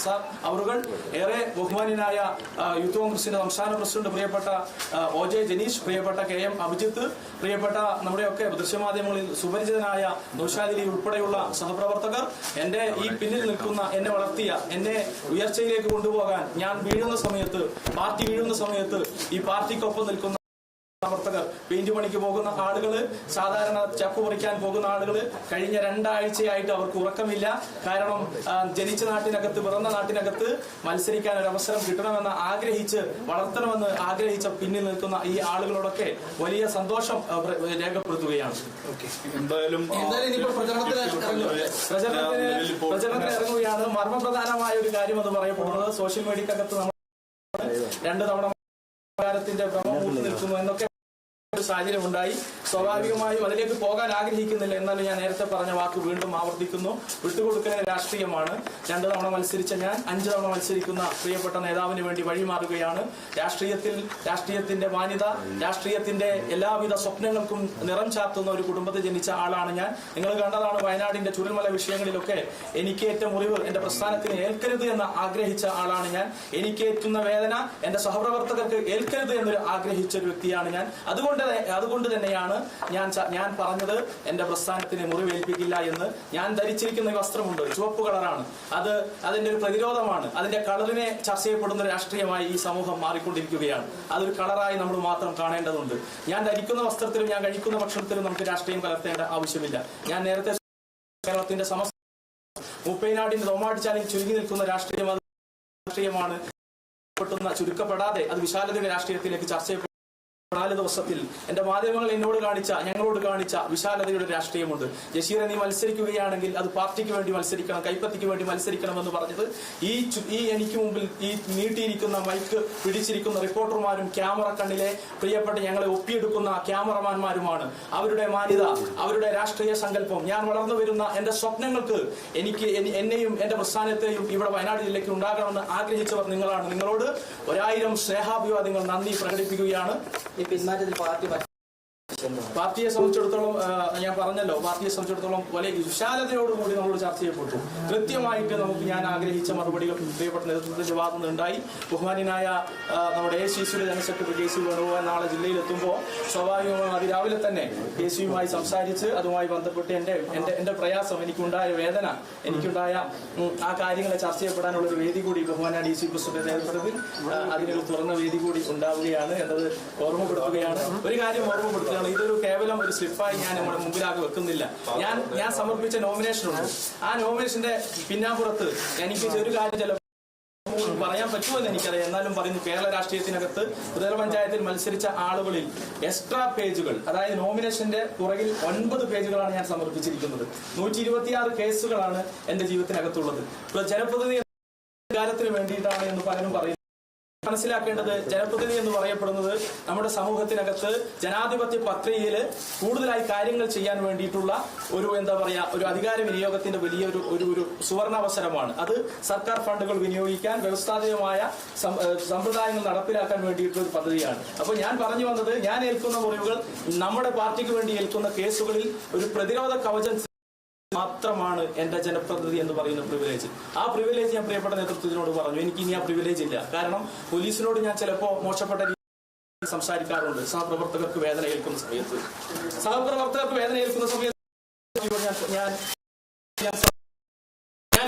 Sir അവറുകൾ ഏറെ ബഹുമാന്യനായ യൂത്ത് കോൺഗ്രസിന്റെ സംസ്ഥാന പ്രസിഡന്റ് പ്രിയപ്പെട്ട ഒ ജെ ജനീഷ് പ്രിയപ്പെട്ട കെ എം അഭിജിത്ത് പ്രിയപ്പെട്ട നമ്മുടെയൊക്കെ ദൃശ്യമാധ്യമങ്ങളിൽ സുപരിചിതനായ നൌഷാദിലി ഉൾപ്പെടെയുള്ള സഹപ്രവർത്തകർ എന്റെ ഈ പിന്നിൽ നിൽക്കുന്ന എന്നെ വളർത്തിയ എന്നെ ഉയർച്ചയിലേക്ക് കൊണ്ടുപോകാൻ ഞാൻ വീഴുന്ന സമയത്ത് പാർട്ടി വീഴുന്ന സമയത്ത് ഈ പാർട്ടിക്കൊപ്പം നിൽക്കുന്ന പ്രവർത്തകർ പെയിന്റ് പണിക്ക് പോകുന്ന ആളുകൾ സാധാരണ ചപ്പ് പറിക്കാൻ പോകുന്ന ആളുകൾ കഴിഞ്ഞ രണ്ടാഴ്ചയായിട്ട് അവർക്ക് ഉറക്കമില്ല. കാരണം ജനിച്ച നാട്ടിനകത്ത് പിറന്ന നാട്ടിനകത്ത് മത്സരിക്കാൻ ഒരു അവസരം കിട്ടണമെന്ന് ആഗ്രഹിച്ച് വളർത്തണമെന്ന് ആഗ്രഹിച്ച പിന്നിൽ നിൽക്കുന്ന ഈ ആളുകളോടൊക്കെ വലിയ സന്തോഷം രേഖപ്പെടുത്തുകയാണ്. എന്തായാലും പ്രചരണത്തിന്. പ്രചരണത്തിന് ഇറങ്ങുകയാണ് മർമ്മപ്രധാനമായ ഒരു കാര്യം എന്ന് പറയപ്പെടുന്നത് സോഷ്യൽ മീഡിയക്കകത്ത് നമ്മൾ രണ്ട് തവണ അധികാരത്തിന്റെ ഭ്രമം നിൽക്കുന്നു എന്നൊക്കെ ഒരു സാഹചര്യം ഉണ്ടായി സ്വാഭാവികമായും അതിലേക്ക് പോകാൻ ആഗ്രഹിക്കുന്നില്ല എന്നാലും ഞാൻ നേരത്തെ പറഞ്ഞ വാക്ക് വീണ്ടും ആവർത്തിക്കുന്നു. വിട്ടുകൊടുക്കുന്ന രാഷ്ട്രീയമാണ്. രണ്ടു തവണ മത്സരിച്ച ഞാൻ അഞ്ചു തവണ മത്സരിക്കുന്ന പ്രിയപ്പെട്ട നേതാവിന് വേണ്ടി വഴിമാറുകയാണ്. രാഷ്ട്രീയത്തിൽ രാഷ്ട്രീയത്തിന്റെ മാന്യത രാഷ്ട്രീയത്തിന്റെ എല്ലാവിധ സ്വപ്നങ്ങൾക്കും നിറം ചാർത്തുന്ന ഒരു കുടുംബത്തിൽ ജനിച്ച ആളാണ് ഞാൻ. നിങ്ങൾ കണ്ടതാണ് വയനാടിന്റെ ചുരുൾമല വിഷയങ്ങളിലൊക്കെ എനിക്കേറ്റ മുറിവ് എന്റെ പ്രസ്ഥാനത്തിന് ഏൽക്കരുത് എന്ന് ആഗ്രഹിച്ച ആളാണ് ഞാൻ. എനിക്കേറ്റുന്ന വേദന എന്റെ സഹപ്രവർത്തകർക്ക് ഏൽക്കരുത് എന്നൊരു ആഗ്രഹിച്ച ഒരു വ്യക്തിയാണ് ഞാൻ. അതുകൊണ്ട് അതുകൊണ്ട് തന്നെയാണ് ഞാൻ ഞാൻ പറഞ്ഞത് എന്റെ പ്രസ്ഥാനത്തിന് മുറിവേൽപ്പിക്കില്ല എന്ന് ഞാൻ ധരിച്ചിരിക്കുന്ന വസ്ത്രമുണ്ട് ചുവപ്പ് കളറാണ്. അത് അതിന്റെ ഒരു പ്രതിരോധമാണ്. അതിന്റെ കളറിനെ ചർച്ച ചെയ്യപ്പെടുന്ന രാഷ്ട്രീയമായി ഈ സമൂഹം മാറിക്കൊണ്ടിരിക്കുകയാണ്. അതൊരു കളറായി നമ്മൾ മാത്രം കാണേണ്ടതുണ്ട്. ഞാൻ ധരിക്കുന്ന വസ്ത്രത്തിലും ഞാൻ കഴിക്കുന്ന ഭക്ഷണത്തിലും നമുക്ക് രാഷ്ട്രീയം കലർത്തേണ്ട ആവശ്യമില്ല. ഞാൻ നേരത്തെ കേരളത്തിന്റെ സമസ്ത മുപ്പൈനാടിന്റെ തോമാട്ടിച്ചാലിൽ ചുരുങ്ങി നിൽക്കുന്ന രാഷ്ട്രീയം രാഷ്ട്രീയമാണ്. ചുരുക്കപ്പെടാതെ അത് വിശാലതയുടെ രാഷ്ട്രീയത്തിലേക്ക് ചർച്ച നാല് ദിവസത്തിൽ എന്റെ മാധ്യമങ്ങൾ എന്നോട് കാണിച്ച ഞങ്ങളോട് കാണിച്ച വിശാലതയുടെ രാഷ്ട്രീയമുണ്ട്. ജഷീറെ നീ മത്സരിക്കുകയാണെങ്കിൽ അത് പാർട്ടിക്ക് വേണ്ടി മത്സരിക്കണം കൈപ്പത്തിക്ക് വേണ്ടി മത്സരിക്കണം എന്ന് പറഞ്ഞത് ഈ ഈ എനിക്ക് മുമ്പിൽ ഈ നീട്ടിയിരിക്കുന്ന മൈക്ക് പിടിച്ചിരിക്കുന്ന റിപ്പോർട്ടർമാരും ക്യാമറ കണ്ണിലെ പ്രിയപ്പെട്ട ഞങ്ങളെ ഒപ്പിയെടുക്കുന്ന ക്യാമറമാന്മാരുമാണ്. അവരുടെ മാന്യത അവരുടെ രാഷ്ട്രീയ സങ്കല്പം. ഞാൻ വളർന്നു വരുന്ന എന്റെ സ്വപ്നങ്ങൾക്ക് എനിക്ക് എനി- എന്നെയും എന്റെ പ്രസ്ഥാനത്തെയും ഇവിടെ വയനാട് ജില്ലയ്ക്ക് ഉണ്ടാകണമെന്ന് ആഗ്രഹിച്ചവർ നിങ്ങളാണ്. നിങ്ങളോട് ഒരായിരം സ്നേഹാഭിവാദങ്ങൾ നന്ദി പ്രകടിപ്പിക്കുകയാണ്. ഈ പിന്മാറ്റത്തിൽ പാർട്ടി മറ്റ് പാർട്ടിയെ സംബന്ധിച്ചിടത്തോളം ഞാൻ പറഞ്ഞല്ലോ പാർട്ടിയെ സംബന്ധിച്ചിടത്തോളം വലിയ വിശാലതയോടുകൂടി നമ്മൾ ചർച്ച ചെയ്യപ്പെട്ടു. കൃത്യമായിട്ട് നമുക്ക് ഞാൻ ആഗ്രഹിച്ച മറുപടികൾ പ്രിയപ്പെട്ട നേതൃത്വത്തിന്റെ ഭാഗത്തു നിന്നുണ്ടായി ബഹുമാനായ നമ്മുടെ എ സി സിയുടെ general secretary K C Venugopal നാളെ ജില്ലയിൽ എത്തുമ്പോൾ സ്വാഭാവികമായും അതിരാവിലെ തന്നെ കെ സിയുമായി സംസാരിച്ച് അതുമായി ബന്ധപ്പെട്ട് എന്റെ എന്റെ എന്റെ പ്രയാസം എനിക്കുണ്ടായ വേദന എനിക്കുണ്ടായ ആ കാര്യങ്ങളെ ചർച്ച ചെയ്യപ്പെടാനുള്ള ഒരു വേദി കൂടി ബഹുമാനായ ഡി സി പ്രസിഡന്റ് നേതൃത്വത്തിൽ അതിനൊരു തുറന്ന വേദി കൂടി ഉണ്ടാവുകയാണ് എന്നത് ഓർമ്മപ്പെടുത്തുകയാണ്. ഒരു കാര്യം ഓർമ്മപ്പെടുത്തുകയാണ്. ഇതൊരു കേവലം ഒരു സ്ലിപ്പായി ഞാൻ നമ്മുടെ മുമ്പിലാകെ വെക്കുന്നില്ല. ഞാൻ ഞാൻ സമർപ്പിച്ച നോമിനേഷൻ ഉണ്ട്. ആ നോമിനേഷന്റെ പിന്നാമ്പുറത്ത് എനിക്ക് ഒരു കാര്യം ചില പറയാൻ പറ്റുമെന്ന് എനിക്കറിയാം. എന്നാലും പറയുന്നു കേരള രാഷ്ട്രീയത്തിനകത്ത് ത്രിതല പഞ്ചായത്തിൽ മത്സരിച്ച ആളുകളിൽ എക്സ്ട്രാ പേജുകൾ അതായത് നോമിനേഷന്റെ പുറകിൽ ഒൻപത് പേജുകളാണ് ഞാൻ സമർപ്പിച്ചിരിക്കുന്നത്. നൂറ്റി ഇരുപത്തിയാറ് കേസുകളാണ് എന്റെ ജീവിതത്തിനകത്തുള്ളത്. ജനപ്രതിനിധി അധികാരത്തിന് വേണ്ടിയിട്ടാണ് എന്ന് പലരും പറയുന്നു മനസ്സിലാക്കേണ്ടത് ജനപ്രതിനിധി എന്ന് പറയപ്പെടുന്നത് നമ്മുടെ സമൂഹത്തിനകത്ത് ജനാധിപത്യ പത്രികയിൽ കൂടുതലായി കാര്യങ്ങൾ ചെയ്യാൻ വേണ്ടിയിട്ടുള്ള ഒരു എന്താ പറയുക ഒരു അധികാര വിനിയോഗത്തിന്റെ വലിയൊരു ഒരു ഒരു സുവർണാവസരമാണ് അത് സർക്കാർ ഫണ്ടുകൾ വിനിയോഗിക്കാൻ വ്യവസ്ഥാപിതമായ സമ്പ്രദായങ്ങൾ നടപ്പിലാക്കാൻ വേണ്ടിയിട്ടുള്ള ഒരു പദ്ധതിയാണ്. അപ്പോൾ ഞാൻ പറഞ്ഞു വന്നത് ഞാൻ ഏൽക്കുന്ന മുറിവുകൾ നമ്മുടെ പാർട്ടിക്ക് വേണ്ടി ഏൽക്കുന്ന കേസുകളിൽ ഒരു പ്രതിരോധ കവചം മാത്രമാണ് എന്റെ ജനപ്രതിനിധി എന്ന് പറയുന്ന പ്രിവിലേജ് ആ പ്രിവിലേജ് ഞാൻ പ്രിയപ്പെട്ട നേതൃത്വത്തിനോട് പറഞ്ഞു. എനിക്ക് ഇനി ആ പ്രിവിലേജ് ഇല്ല. കാരണം പോലീസിനോട് ഞാൻ ചിലപ്പോ മോശപ്പെട്ട സംസാരിക്കാറുണ്ട്. സഹപ്രവർത്തകർക്ക് വേദന ഏൽക്കുന്ന സമയത്ത്. സഹപ്രവർത്തകർക്ക് വേദന ഏൽക്കുന്ന സമയത്ത് ഞാൻ ഞാൻ ഞാൻ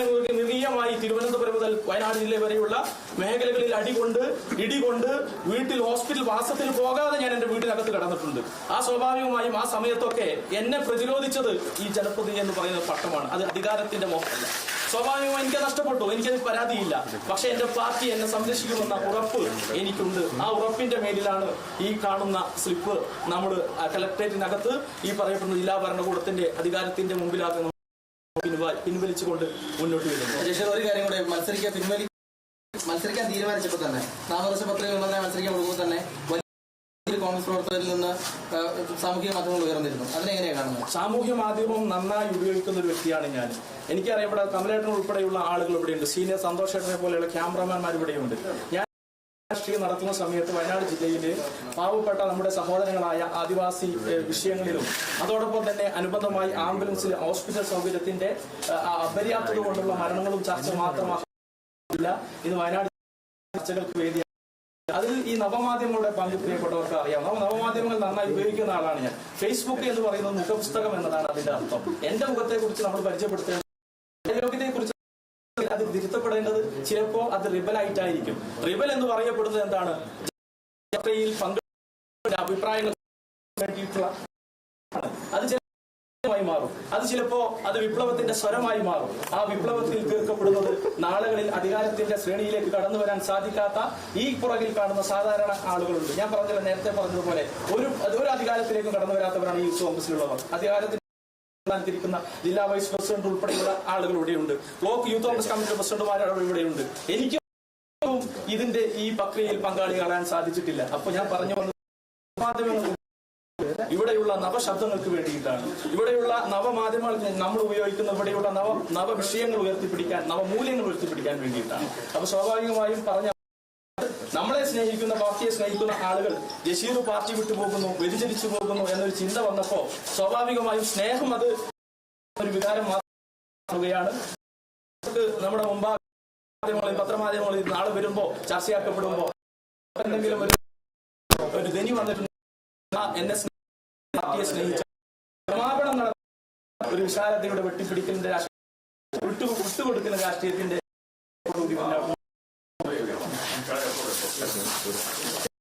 നിർണീയമായി തിരുവനന്തപുരം മുതൽ വയനാട് ജില്ല വരെയുള്ള മേഖലകളിൽ അടികൊണ്ട് ഇടികൊണ്ട് വീട്ടിൽ ഹോസ്പിറ്റൽ വാസത്തിൽ പോകാതെ ഞാൻ എന്റെ വീട്ടിനകത്ത് കടന്നിട്ടുണ്ട്. ആ സ്വാഭാവികമായും ആ സമയത്തൊക്കെ എന്നെ പ്രതിരോധിച്ചത് ഈ ജനപ്രതിനിധി എന്ന് പറയുന്ന പട്ടമാണ്. അത് അധികാരത്തിന്റെ മോഹമല്ല. സ്വാഭാവികമായി എനിക്ക് നഷ്ടപ്പെട്ടു. എനിക്കത് പരാതിയില്ല. പക്ഷെ എന്റെ പാർട്ടി എന്നെ സംരക്ഷിക്കുമെന്ന ഉറപ്പ് എനിക്കുണ്ട്. ആ ഉറപ്പിന്റെ മേലിലാണ് ഈ കാണുന്ന സ്ലിപ്പ് നമ്മൾ കലക്ടറേറ്റിനകത്ത് ഈ പറയപ്പെടുന്ന ജില്ലാ ഭരണകൂടത്തിന്റെ അധികാരത്തിന്റെ മുമ്പിലാകുന്ന പിൻവ- പിൻവലിച്ചുകൊണ്ട് മുന്നോട്ട് വരുന്നു. ഒരു കാര്യം കൂടെ മത്സരിക്കാൻ പിൻവലി മത്സരിക്കാൻ തീരുമാനിച്ചപ്പോൾ തന്നെ നാമനിർദ്ദേശ പത്രിക മത്സരിക്കാൻ കൊടുക്കുമ്പോൾ തന്നെ വലിയ കോൺഗ്രസ് പ്രവർത്തകരിൽ നിന്ന് സാമൂഹിക മാധ്യമങ്ങൾ ഉയർന്നിരുന്നു. അതിനെങ്ങനെയാണ് കാണുന്നത്? സാമൂഹ്യ മാധ്യമം നന്നായി ഉപയോഗിക്കുന്ന ഒരു വ്യക്തിയാണ് ഞാൻ. എനിക്കറിയാം ഇവിടെ കമലേട്ടൻ ഉൾപ്പെടെയുള്ള ആളുകൾ ഇവിടെയുണ്ട്. സീനിയർ സന്തോഷേട്ടനെ പോലെയുള്ള ക്യാമറമാൻമാർ ഇവിടെയുണ്ട്. ഞാൻ രാഷ്ട്രീയം നടത്തുന്ന സമയത്ത് വയനാട് ജില്ലയിലെ പാവപ്പെട്ട നമ്മുടെ സഹോദരങ്ങളായ ആദിവാസി വിഷയങ്ങളിലും അതോടൊപ്പം തന്നെ അനുബന്ധമായി ആംബുലൻസിൽ ഹോസ്പിറ്റൽ സൗകര്യത്തിന്റെ അപര്യാപ്തത കൊണ്ടുള്ള മരണങ്ങളും ചർച്ച മാത്രമാക്കില്ല ഇത് വയനാട് ചർച്ചകൾക്ക് വേദിയാണ് അതിൽ ഈ നവമാധ്യമങ്ങളുടെ പങ്ക് പ്രിയപ്പെട്ടവർക്ക് അറിയാം. നവമാധ്യമങ്ങൾ നന്നായി ഉപയോഗിക്കുന്ന ആളാണ് ഞാൻ. ഫേസ്ബുക്ക് എന്ന് പറയുന്നത് മുഖപുസ്തകം എന്നതാണ് അതിന്റെ അർത്ഥം. എന്റെ മുഖത്തെ കുറിച്ച് നമ്മൾ പരിചയപ്പെടുത്തേണ്ടത് കുറിച്ച് തിരുത്തപ്പെടേണ്ടത് ചിലപ്പോൾ അത് റിബൽ ആയിട്ടായിരിക്കും. റിബൽ എന്ന് പറയപ്പെടുന്നത് എന്താണ്? യാത്രയിൽ പങ്കെടുക്കുന്ന അഭിപ്രായങ്ങൾ അത് ചിലമായി മാറും. അത് ചിലപ്പോ അത് വിപ്ലവത്തിന്റെ സ്വരമായി മാറും. ആ വിപ്ലവത്തിൽ തീർക്കപ്പെടുന്നത് നാളുകളിൽ അധികാരത്തിന്റെ ശ്രേണിയിലേക്ക് കടന്നു വരാൻ സാധിക്കാത്ത ഈ പുറകിൽ കാണുന്ന സാധാരണ ആളുകളുണ്ട്. ഞാൻ പറഞ്ഞത് നേരത്തെ പറഞ്ഞതുപോലെ ഒരു ഒരു അധികാരത്തിലേക്കും കടന്നു വരാത്തവരാണ് ഈ യൂത്ത് കോൺഗ്രസിലുള്ളവർ അധികാരത്തിൽ ിരിക്കുന്ന ജില്ലാ വൈസ് പ്രസിഡന്റ് ഉൾപ്പെടെയുള്ള ആളുകൾ ഇവിടെയുണ്ട്. ബ്ലോക്ക് യൂത്ത് കോൺഗ്രസ് കമ്മിറ്റി പ്രസിഡന്റുമാർ ഇവിടെയുണ്ട്. എനിക്ക് ഇതിന്റെ ഈ പ്രക്രിയയിൽ പങ്കാളികളാൻ സാധിച്ചിട്ടില്ല. അപ്പൊ ഞാൻ പറഞ്ഞു വന്നത് ഇവിടെയുള്ള നവശബ്ദങ്ങൾക്ക് വേണ്ടിയിട്ടാണ്. ഇവിടെയുള്ള നവമാധ്യമങ്ങൾ നമ്മൾ ഉപയോഗിക്കുന്ന ഇവിടെയുള്ള നവ നവ വിഷയങ്ങൾ ഉയർത്തിപ്പിടിക്കാൻ നവമൂല്യങ്ങൾ ഉയർത്തിപ്പിടിക്കാൻ വേണ്ടിയിട്ടാണ്. അപ്പൊ സ്വാഭാവികമായും പറഞ്ഞ നമ്മളെ സ്നേഹിക്കുന്ന പാർട്ടിയെ സ്നേഹിക്കുന്ന ആളുകൾ ജഷീർ പാർട്ടി വിട്ടു പോകുന്നു വ്യതിചലിച്ചു പോകുന്നു എന്നൊരു ചിന്ത വന്നപ്പോ സ്വാഭാവികമായും സ്നേഹം അത് ഒരു വികാരം മാറുകയാണ്. നമ്മുടെ മുമ്പാദ്യങ്ങളിൽ പത്രമാധ്യമങ്ങളിൽ നാളെ വരുമ്പോ ചർച്ചയാക്കപ്പെടുമ്പോ എന്തെങ്കിലും ഒരു ഒരു ധനി വന്നിട്ടുണ്ട് എന്നെ പാർട്ടിയെ സ്നേഹിച്ച സമാപനം നടന്ന ഒരു വിശാലതയുടെ വെട്ടിപ്പിടിക്കലിന്റെ രാഷ്ട്രീയ വിട്ടു വിട്ടുകൊടുക്കുന്ന രാഷ്ട്രീയത്തിന്റെ കൂടി മുന്നോട്ട്